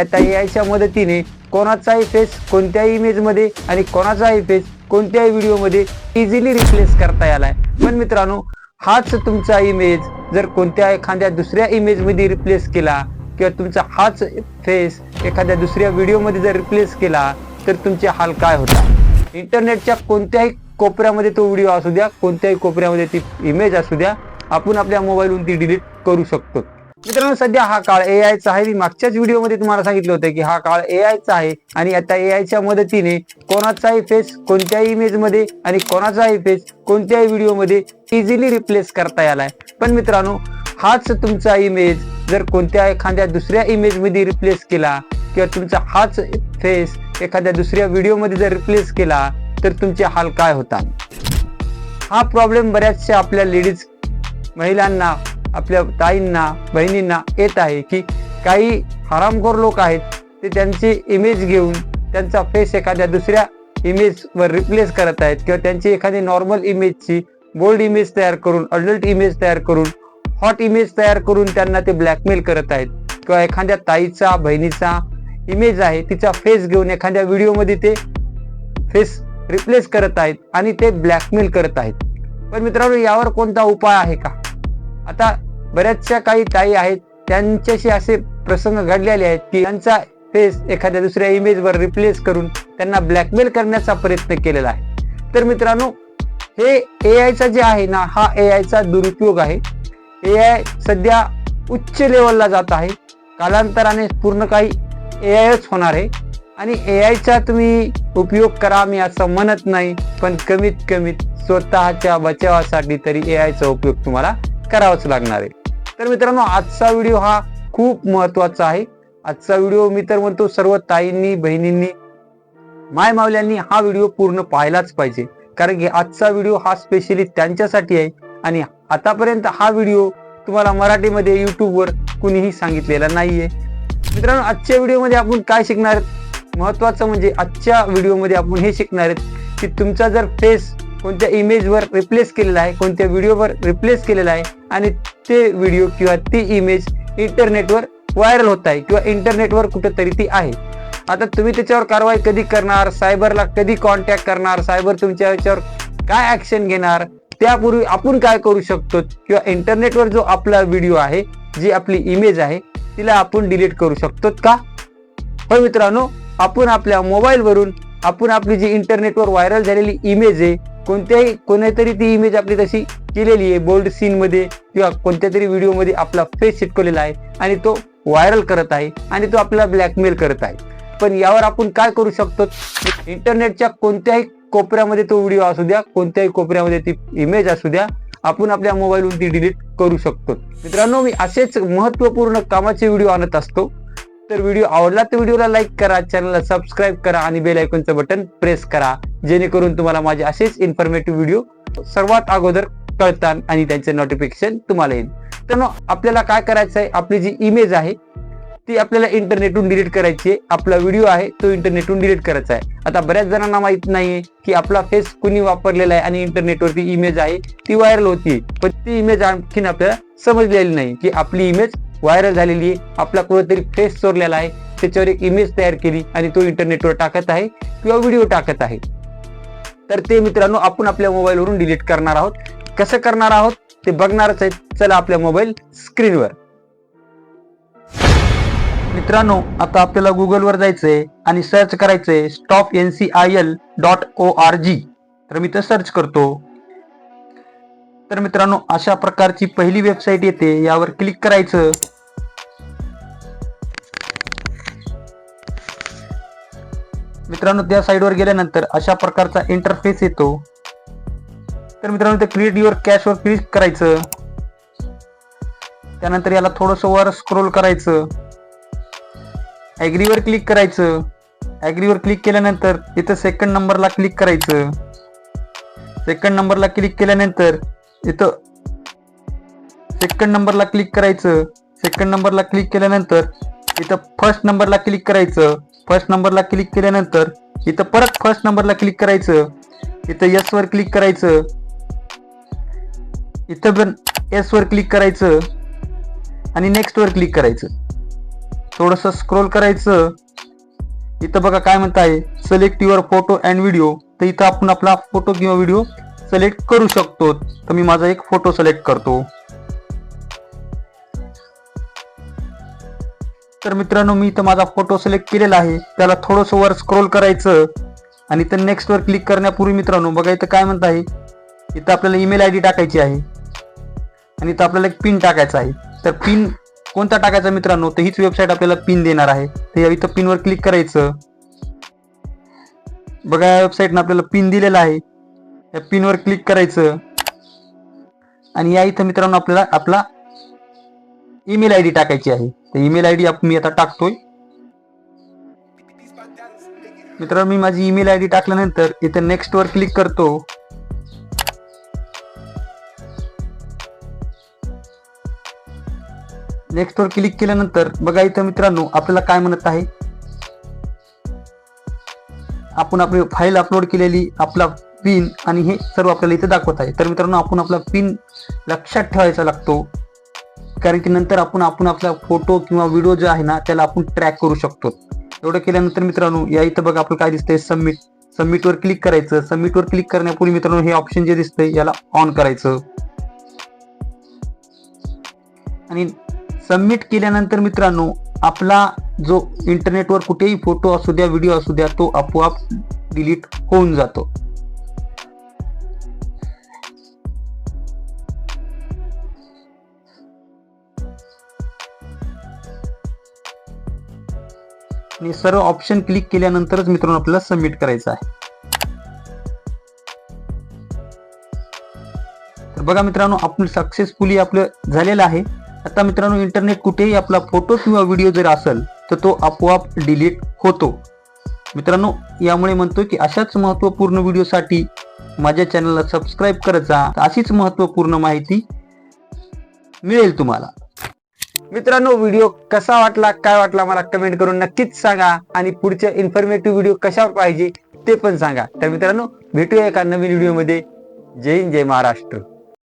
आता याच्या मदतीने कोणाचाही फेस कोणत्याही इमेजमध्ये आणि कोणाचाही फेस कोणत्याही व्हिडिओमध्ये इझिली रिप्लेस करता यालाय पण मित्रांनो हाच तुमचा इमेज जर कोणत्या एखाद्या दुसऱ्या इमेजमध्ये रिप्लेस केला किंवा तुमचा हाच फेस एखाद्या दुसऱ्या व्हिडिओमध्ये जर रिप्लेस केला तर तुमचे हाल काय होतात? इंटरनेटच्या कोणत्याही कोपऱ्यामध्ये तो व्हिडिओ असू द्या कोणत्याही कोपऱ्यामध्ये ती इमेज असू द्या आपण आपल्या मोबाईलवरून ती डिलीट करू शकतो. मित्रांनो सध्या हा काळ ए आयचा आहे. मी मागच्याच व्हिडिओमध्ये तुम्हाला सांगितलं होतं की हा काळ ए आयचा आहे आणि आता ए आयच्या मदतीने कोणाचाही फेस कोणत्याही इमेजमध्ये आणि कोणाचाही फेस कोणत्याही व्हिडिओमध्ये इझिली रिप्लेस करता आलाय पण मित्रांनो हाच तुमचा इमेज जर कोणत्या एखाद्या दुसऱ्या इमेजमध्ये रिप्लेस केला किंवा तुमचा हाच फेस एखाद्या दुसऱ्या व्हिडिओमध्ये जर रिप्लेस केला तर तुमचे हाल काय होतात? हा प्रॉब्लेम बऱ्याचशा आपल्या लेडीज महिलांना आपल्या ताईंना बहिणींना येत आहे की काही हरामखोर लोक आहेत ते त्यांची इमेज घेऊन त्यांचा फेस एखाद्या दुसऱ्या इमेजवर रिप्लेस करत आहेत किंवा त्यांची एखादी नॉर्मल इमेजची बोल्ड इमेज तयार करून अडल्ट इमेज तयार करून हॉट इमेज तयार करून त्यांना ते ब्लॅकमेल करत आहेत. किंवा एखाद्या ताईचा बहिणीचा इमेज आहे तिचा फेस घेऊन एखाद्या व्हिडिओमध्ये ते फेस रिप्लेस करत आहेत आणि ते ब्लॅकमेल करत आहेत. पण मित्रांनो यावर कोणता उपाय आहे का? आता बऱ्याचशा काही ताई आहेत त्यांच्याशी असे प्रसंग घडलेले आहेत की त्यांचा फेस एखाद्या दुसऱ्या इमेजवर रिप्लेस करून त्यांना ब्लॅकमेल करण्याचा प्रयत्न केलेला आहे. तर मित्रांनो हे ए आयचा जे आहे ना हा ए आयचा दुरुपयोग आहे. ए आय सध्या उच्च लेवलला जात आहे. कालांतराने पूर्ण काही ए आयच होणार आहे. आणि ए आयचा तुम्ही उपयोग करा मी असं म्हणत नाही पण कमीत कमी स्वतःच्या बचावासाठी तरी ए आयचा उपयोग तुम्हाला करावंच लागणार आहे. तर मित्रांनो आजचा व्हिडिओ हा खूप महत्त्वाचा आहे. आजचा व्हिडिओ मी तर म्हणतो सर्व ताईंनी बहिणींनी माय मावल्यांनी हा व्हिडिओ पूर्ण पाहायलाच पाहिजे. कारण की आजचा व्हिडिओ हा स्पेशली त्यांच्यासाठी आहे. आणि आतापर्यंत हा व्हिडिओ तुम्हाला मराठीमध्ये युट्यूबवर कुणीही सांगितलेला नाहीये. मित्रांनो आजच्या व्हिडिओमध्ये आपण काय शिकणार? आहेत महत्वाचं म्हणजे आजच्या व्हिडिओमध्ये आपण हे शिकणार आहेत की तुमचा जर फेस कोणत्या इमेजवर रिप्लेस केलेला आहे कोणत्या व्हिडिओवर रिप्लेस केलेला आहे आणि ते व्हिडिओ किंवा ती इमेज इंटरनेटवर व्हायरल होत आहे किंवा इंटरनेटवर कुठेतरी ती आहे. आता तुम्ही त्याच्यावर कारवाई कधी करणार सायबरला कधी कॉन्टॅक्ट करणार सायबर तुमच्या याच्यावर काय ऍक्शन घेणार त्यापूर्वी आपण काय करू शकतो किंवा इंटरनेटवर जो आपला व्हिडिओ आहे जी आपली इमेज आहे तिला आपण डिलीट करू शकतो का? होय मित्रांनो आपण आपल्या मोबाईलवरून आपण आपली जी इंटरनेटवर व्हायरल झालेली इमेज आहे कोणत्याही कोणीतरी ती इमेज आपली तशी केलेली आहे बोल्ड सीनमध्ये किंवा कोणत्या तरी व्हिडिओमध्ये आपला फेस चिटकवलेला आहे आणि तो व्हायरल करत आहे आणि तो आपल्याला ब्लॅकमेल करत आहे. पण यावर आपण काय करू शकतो? इंटरनेटच्या कोणत्याही कोपऱ्यामध्ये तो व्हिडिओ असू द्या कोणत्याही कोपऱ्यामध्ये ती इमेज असू द्या आपण आपल्या मोबाईलवरून ती डिलीट करू शकतो. मित्रांनो मी असेच महत्त्वपूर्ण कामाचे व्हिडिओ आणत असतो. तर व्हिडिओ आवडला तर व्हिडिओला लाईक करा चॅनलला सबस्क्राईब करा आणि बेल आयकॉनचं बटन प्रेस करा. जेणेकरून तुम्हाला माझे असेच इन्फॉर्मेटिव्ह व्हिडिओ सर्वात अगोदर कळतात आणि त्यांचे नोटिफिकेशन तुम्हाला येईल. तर आपल्याला काय करायचं आहे? आपली जी इमेज आहे ती आपल्याला इंटरनेटून डिलीट करायची आहे. आपला व्हिडिओ आहे तो इंटरनेटून डिलीट करायचा आहे. आता बऱ्याच जणांना माहीत नाहीये की आपला फेस कुणी वापरलेला आहे आणि इंटरनेटवरती इमेज आहे ती व्हायरल होती पण ती इमेज आणखीन आपल्याला समजलेली नाही की आपली इमेज व्हायरल झालेली आहे. आपला कुठेतरी फेस चोरलेला आहे. त्याच्यावर एक इमेज तयार केली आणि तो इंटरनेटवर टाकत आहे किंवा व्हिडिओ टाकत आहे. तर ते मित्रांनो आपण आपल्या मोबाईलवरून डिलीट करणार आहोत. कसं करणार आहोत? ते बघणारच आहेत. चला आपल्या मोबाईल स्क्रीनवर मित्रांनो आता आपल्याला गुगलवर जायचंय आणि सर्च करायचंय stop N C I L dot O R G तर मी ते सर्च करतो. तर मित्रांनो अशा प्रकारची पहिली वेबसाईट येते. यावर क्लिक करायचं. मित्रांनो त्या साईडवर गेल्यानंतर अशा प्रकारचा इंटरफेस येतो. तर मित्रांनो ते क्रिएट युअर कॅशवर क्लिक करायचं. त्यानंतर याला थोडस वर स्क्रोल करायचं. ऍग्रीवर क्लिक करायचं. ऍग्रीवर क्लिक केल्यानंतर इथं सेकंड नंबरला क्लिक करायचं. सेकंड नंबरला क्लिक केल्यानंतर इथं सेकंड नंबरला क्लिक करायचं. सेकंड नंबरला क्लिक केल्यानंतर इथं फर्स्ट नंबरला क्लिक करायचं. फर्स्ट नंबरला क्लिक केल्यानंतर इथं परत फर्स्ट नंबरला क्लिक करायचं. इथं यस वर क्लिक करायचं. इथं पण एस वर क्लिक करायचं. आणि नेक्स्ट वर क्लिक करायचं. थोडस स्क्रोल करायचं. इथं बघा काय म्हणत आहे select your photo and video तर इथं आपण आपला फोटो किंवा व्हिडिओ सिलेक्ट करू शकतो. तर मी माझा एक फोटो सिलेक्ट करतो. तर मित्रांनो मी इथं माझा फोटो सिलेक्ट केलेला आहे. त्याला थोडंसं वर स्क्रोल करायचं आणि इथं नेक्स्ट वर क्लिक करण्यापूर्वी मित्रांनो बघा इथं काय म्हणत आहे. इथं आपल्याला ईमेल आय डी टाकायची आहे. आणि इथं आपल्याला एक पिन टाकायचा आहे. तर पिन कोणता टाकायचा मित्रांनो तर हीच वेबसाईट आपल्याला पिन देणार आहे. तर या इथं पिनवर क्लिक करायचं. बघा या वेबसाईटनं आपल्याला पिन दिलेला आहे. या पिनवर क्लिक करायचं. आणि या इथं मित्रांनो आपल्याला आपला ईमेल आय डी टाकायची आहे. तर ईमेल आय डी मी आता टाकतोय. मित्रांनो मी माझी ईमेल आय डी टाकल्यानंतर इथं नेक्स्ट वर क्लिक करतो. नेक्स्ट वर क्लिक केल्यानंतर बघा इथं मित्रांनो आपल्याला काय म्हणत आहे? आपण आपली फाईल अपलोड केलेली आपला पिन आणि हे सर्व आपल्याला इथे दाखवत आहे. तर मित्रांनो आपण आपला पिन लक्षात ठेवायचा लागतो. कारण की नंतर आपण आपण आपला फोटो किंवा व्हिडिओ जो आहे ना त्याला आपण ट्रॅक करू शकतो. एवढं केल्यानंतर मित्रांनो या इथं बघा आपलं काय दिसतंय. सबमिट सबमिटवर क्लिक करायचं. सबमिटवर क्लिक करण्यापूर्वी मित्रांनो हे ऑप्शन जे दिसतंय याला ऑन करायचं. आणि सबमिट केल्यानंतर मित्रांनो आपला जो इंटरनेटवर कुठेही फोटो असू द्या व्हिडिओ असू द्या तो आपोआप डिलीट होऊन जातो. आणि सर्व ऑप्शन क्लिक केल्यानंतरच मित्रांनो आपल्याला सबमिट करायचं आहे. तर बघा मित्रांनो आपण सक्सेसफुली आपलं झालेलं आहे. आता मित्रांनो इंटरनेट कुठेही आपला फोटो किंवा व्हिडिओ जर असेल तर तो आपोआप डिलीट होतो. मित्रांनो यामुळे म्हणतो की अशाच महत्त्वपूर्ण व्हिडिओसाठी माझ्या चॅनलला सबस्क्राईब करत जा. अशीच महत्त्वपूर्ण माहिती मिळेल तुम्हाला. मित्रांनो व्हिडिओ कसा वाटला काय वाटला मला कमेंट करून नक्कीच सांगा. आणि पुढच्या इन्फॉर्मेटिव्ह व्हिडिओ कशावर पाहिजे ते पण सांगा. तर मित्रांनो भेटूया एका नवीन व्हिडिओमध्ये जय हिंद जय महाराष्ट्र.